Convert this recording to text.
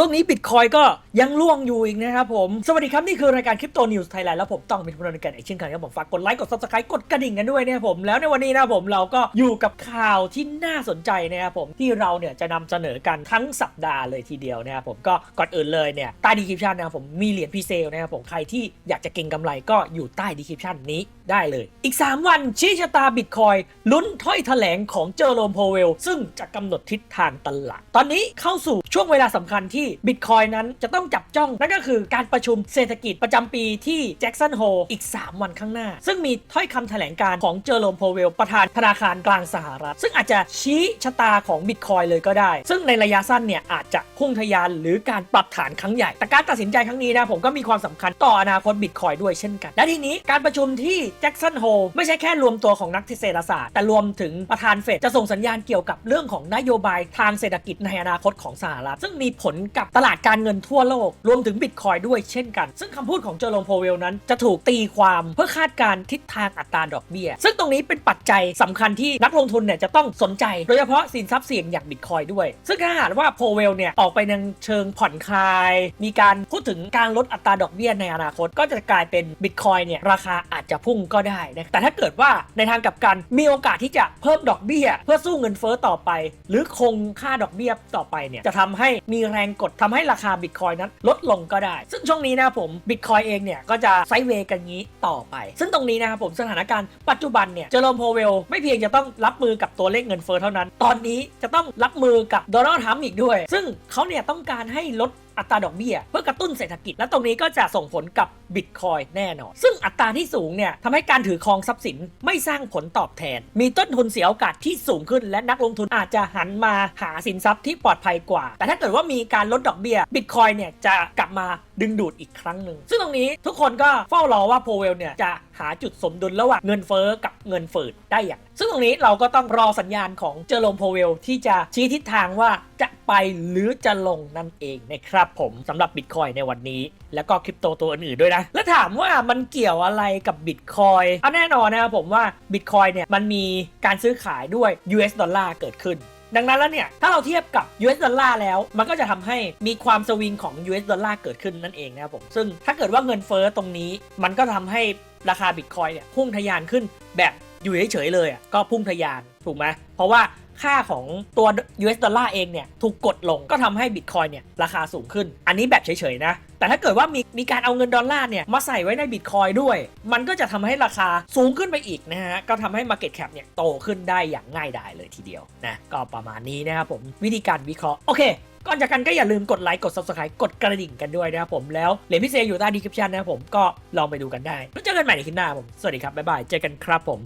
ช่วงนี้บิตคอยก็ยังล่วงอยู่อีกนะครับผม สวัสดีครับ นี่คือรายการคริปโตนิวส์ไทยแลนด์แล้วผมต้องเป็นผู้ดำเนินการอีกเช่นเคยครับผม ฝากกดไลค์กด subscribe กดกระดิ่งกันด้วยนะครับผม แล้วในวันนี้นะผมเราก็อยู่กับข่าวที่น่าสนใจนะครับผมที่เราเนี่ยจะนำเสนอกันทั้งสัปดาห์เลยทีเดียวนะครับผมก็ก่อนอื่นเลยเนี่ยใต้ดีคริปชันนะครับผมมีเหรียญพีเซลนะครับผมใครที่อยากจะเก็งกำไรก็อยู่ใต้ดีคริปชันนี้ได้เลย อีก 3 วันชี้ชะตาบิตคอยลุ้นถ้อยแถลงของเจอโรมโพเวลซึ่งจะกำหนดทิศทางตลาด ตอนนี้เข้าสู่ช่วงเวลาสำคัญที่บิตคอยนั้นจะต้องจับจ้อง นั่นก็คือการประชุมเศรษฐกิจประจำปีที่แจ็กสันโฮอีก 3 วันข้างหน้า ซึ่งมีถ้อยคำแถลงการของเจอโรมโพเวล ประธานธนาคารกลางสหรัฐ ซึ่งอาจจะชี้ชะตาของบิตคอยเลยก็ได้ ซึ่งในระยะสั้นเนี่ยอาจจะพุ่งทะยานหรือการปรับฐานครั้งใหญ่ แต่การตัดสินใจครั้งนี้นะผมก็มีความสำคัญต่ออนาคตบิตคอยด้วยเช่นกัน และทีนี้การประชุมที่แจ็กสันโฮไม่ใช่แค่รวมตัวของนักเศรษฐศาสตร์แต่รวมถึงประธานเฟดจะส่งสัญญาณเกี่ยวกับเรื่องของนโยบายทางเศรษฐกิจในอนาคตของสหรัฐซึ่งมีผลกับตลาดการเงินทั่วโลก รวมถึงบิตคอยด้วยเช่นกัน ซึ่งคำพูดของเจอร์โรมโพเวลนั้นจะถูกตีความเพื่อคาดการณ์ทิศทางอัตราดอกเบี้ย ซึ่งตรงนี้เป็นปัจจัยสำคัญที่นักลงทุนเนี่ยจะต้องสนใจ โดยเฉพาะสินทรัพย์เสี่ยงอย่างบิตคอยด้วย ซึ่งถ้าหากว่าโพเวลเนี่ยออกไปในเชิงผ่อนคลาย มีการพูดถึงการลดอัตราดอกเบี้ยในอนาคต ก็จะกลายเป็นบิตคอยเนี่ยราคาอาจจะพุ่งก็ได้นะแต่ถ้าเกิดว่าในทางกลับกันมีโอกาสที่จะเพิ่มดอกเบี้ย เพื่อสู้เงินเฟ้อต่อไป หรือคงค่าดอกเบี้ยต่อไปเนี่ยจะทำให้มีแรงกดทำให้ราคาบิตคอยนั้นลดลงก็ได้ ซึ่งช่วงนี้นะผมบิตคอยเองเนี่ยก็จะไซเวกันงี้ต่อไป ซึ่งตรงนี้นะครับผมสถานการณ์ปัจจุบันเนี่ยเจอร์โรมโพเวลไม่เพียงจะต้องรับมือกับตัวเลขเงินเฟ้อเท่านั้น ตอนนี้จะต้องรับมือกับโดนัลด์ทรัมป์อีกด้วย ซึ่งเขาเนี่ยต้องการให้ลด อัตราดอกเบี้ยเพื่อกระตุ้นเศรษฐกิจ และตรงนี้ก็จะส่งผลกับบิตคอยแน่นอน ซึ่งอัตราที่สูงเนี่ยทำให้การถือครองทรัพย์สินไม่สร้างผลตอบแทน มีต้นทุนเสียโอกาสที่สูงขึ้น และนักลงทุนอาจจะหันมาหาสินทรัพย์ที่ปลอดภัยกว่า แต่ถ้าเกิดว่ามีการลดดอกเบี้ยบิตคอยเนี่ยจะกลับมาดึงดูดอีกครั้งหนึ่งซึ่งตรงนี้ทุกคนก็เฝ้ารอว่าโพเวลเนี่ยจะหาจุดสมดุลระหว่างเงินเฟ้อกับเงินฝืดได้อย่าง ซึ่งตรงนี้เราก็ต้องรอสัญญาณของเจอโรมโพเวลที่จะชี้ทิศทางว่าจะ ไปหรือจะลงนั่นเองนะครับผมสำหรับบิตคอยในวันนี้ แล้วก็คริปโตตัวอื่นๆด้วยนะ แล้วถามว่ามันเกี่ยวอะไรกับบิตคอยอะแน่นอนนะครับผมว่าบิตคอยเนี่ยมันมีการซื้อขายด้วย US ดอลลาร์เกิดขึ้นดังนั้นแล้วเนี่ย ถ้าเราเทียบกับ US ดอลลาร์แล้ว มันก็จะทำให้มีความสวิงของ US ดอลลาร์เกิดขึ้นนั่นเองนะครับผม ซึ่งถ้าเกิดว่าเงินเฟ้อตรงนี้ มันก็ทำให้ราคาบิตคอยเนี่ยพุ่งทะยานขึ้นแบบอยู่เฉยๆเลยอะก็พุ่งทะยานถูกไหมเพราะว่า ค่าของตัว US ดอลลาร์เองเนี่ยถูกกดลงก็ทำให้บิตคอยเนี่ยราคาสูงขึ้น อันนี้แบบเฉยๆนะ แต่ถ้าเกิดว่ามีมีการเอาเงินดอลลาร์เนี่ยมาใส่ไว้ในบิตคอยด้วย มันก็จะทำให้ราคาสูงขึ้นไปอีกนะฮะ ก็ทำให้ Market Cap เนี่ยโตขึ้นได้อย่างง่ายดายเลยทีเดียวนะ ก็ประมาณนี้นะครับผมวิธีการวิเคราะห์โอเคก่อนจากกันก็อย่าลืมกดไลค์กด subscribe กดกระดิ่งกันด้วยนะครับผมแล้วเหรียญพิเศษอยู่ใต้ดีคริปชันนะครับผมก็ลองไปดูกันได้แล้วเจอกันใหม่ในคลิปหน้าผมสวัสดีครับบ๊ายบายเจอกันครับผม